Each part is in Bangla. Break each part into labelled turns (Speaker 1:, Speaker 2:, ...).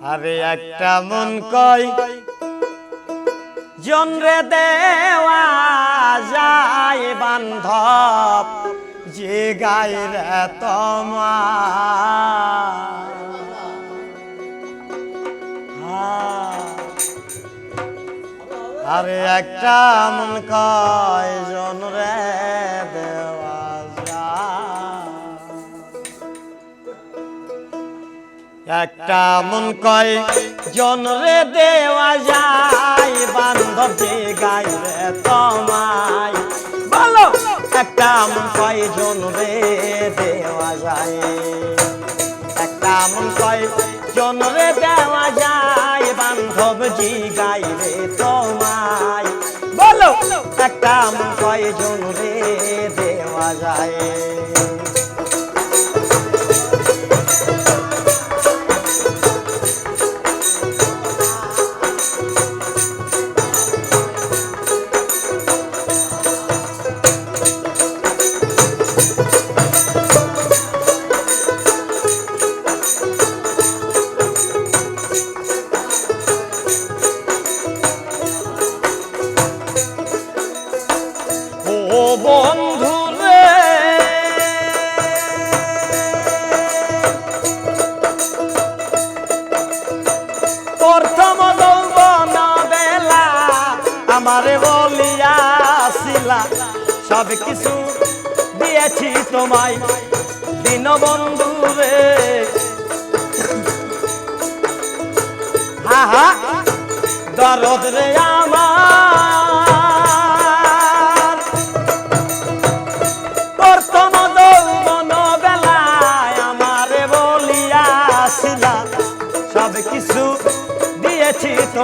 Speaker 1: আরে একটা মন কই? জনরে দেওয়া যায় বান্ধব, যে গায়ের তোমা আরে একটা মন কয় জনরে একটা মন কয়, জনরে দেওয়া যায়, বান্ধব যে গাইরে তোমায়। বলো, একটা মন কয়, জনরে দেওয়া যায়। একটা মন কয়, জনরে দেওয়া যায়, বান্ধব জি গাইরে তোমায়। বলো, একটা মন কয়, জনরে দেওয়া যায়। বন্ধু রে প্রথম যৌবন বেলা, আমারে বলিয়াছিলা সব কিছু দিয়েছি তোমায়, দিন বন্ধু রে হা হা, দরদ রে আমার।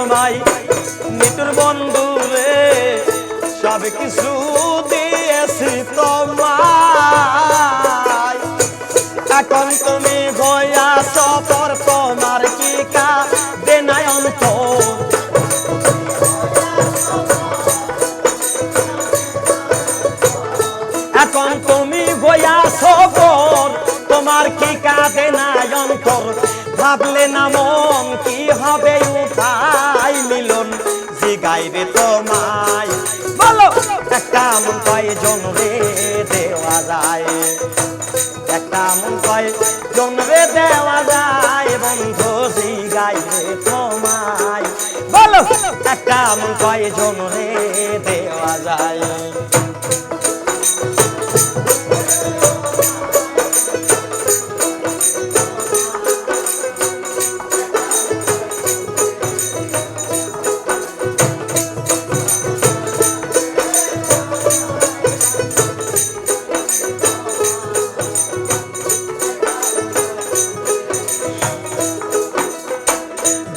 Speaker 1: তোমায় মৃত্যুর বন্ধু রে, সব কিছু দিয়েছি তোমায়। এখন তুমি ভয়া সফর, তোমার কি কা দেনায় অন্তর? এখন তুমি বয়া সবর তোমার কি কাঁদে না অন্তর? ভাবলে না মন গাইবে তোমায়। বলো, একটা মন কয় জনরে দেওয়া যায়। একটা মন কয় জনরে দেওয়া যায়, বন্ধু যে গাইবে তোমায়। বলো, একটা মন কয় জনরে দেওয়া যায়।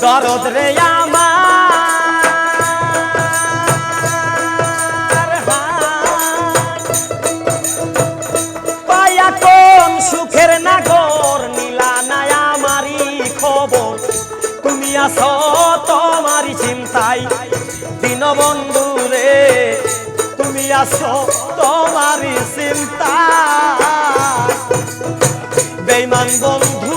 Speaker 1: দরদ রে আমার। পায়া কোন সুখের নাগর, নীলা নাই আমারই খবর। তুমি আছো তোমারই চিন্তাই দিন বন্ধু রে, তুমি আছো তোমারই চিন্তা বন্ধু বন্ধু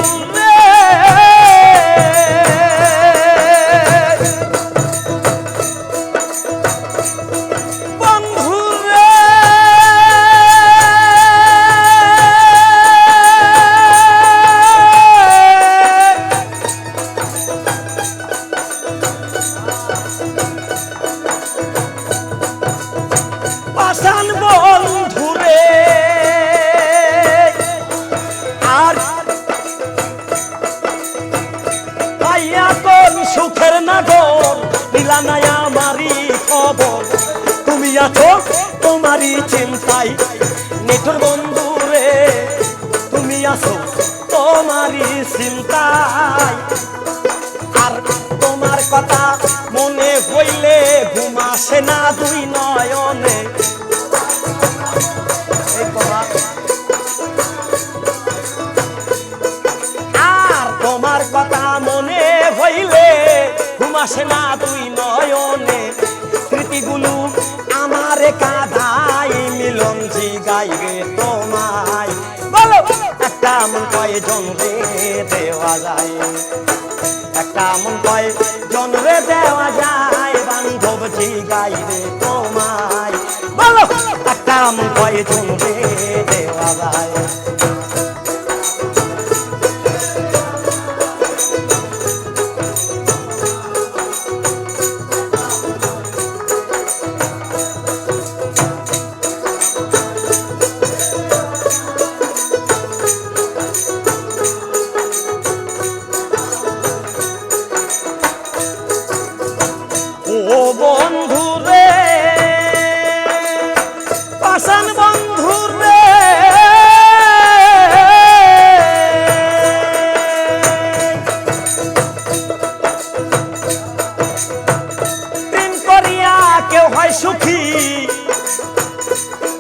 Speaker 1: সুখের নাগর দিলা নাই আমারই খবর। তুমি আছো তোমারই চিন্তাই নিঠুর বন্ধু রে। তুমি আছো তোমারই চিন্তায়। আর তোমার কথা মনে হইলে ঘুম আসে না দুই নয়নে। আসে না দুই নয়নে। স্মৃতিগুলো আমারে কাদাই মিলন জি গাইবে তোমায়। বলো একটা মন কয়জন রে দেওয়া যায়। একটা মন কয়জন রে দেওয়া যায়, বান্ধব জিগাই রে তোমায়। বলো একটা মন কয়জন রে পাশান বন্ধু রে প্রেম করিয়া কেউ হয় সুখী,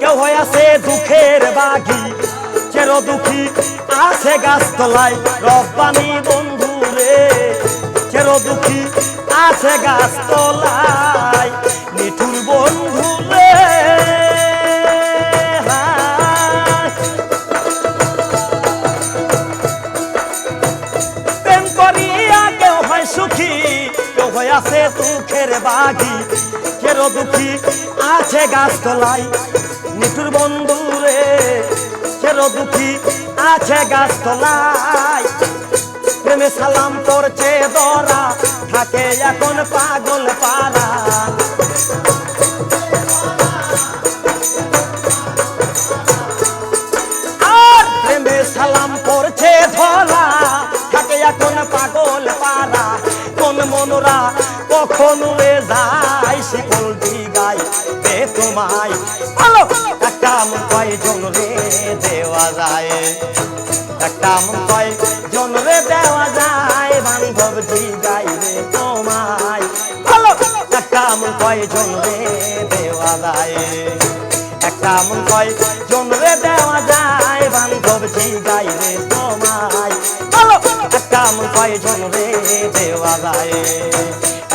Speaker 1: কেউ হয় আছে দুঃখের বাগি। চের দুঃখী আছে গাছতলায়, রব্বানি বন্ধু রে চের দুঃখী আছে গাছতলায়। দুঃখী আছে গাছতলায়। নিঠুর বন্ধু রে দুঃখী আছে গাছতলায়। প্রেমে সালাম করছে দরা, থাকে এখন পাগল পারা আর প্রেমে সালাম করছে ধরা, থাকে এখন পাগল পারা কোন মনোরা কখন উড়ে যায় একটা মন কয়জন রে দেওয়া যায়, বান্ধব দিগাই রে তোমায়। বলো একটা মন কয়জন রে দেওয়া যায়। একটা মন কয় জন রে দেওয়া যায়, বান্ধব জিগাই রে তোমায়। বলো একটা মন কয় জন রে দেওয়া যায়।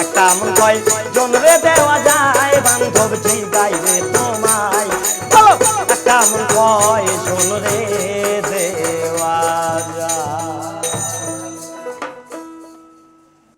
Speaker 1: একটা মন কয় জন রে দেওয়া যায়, বান্ধব জিগাই রে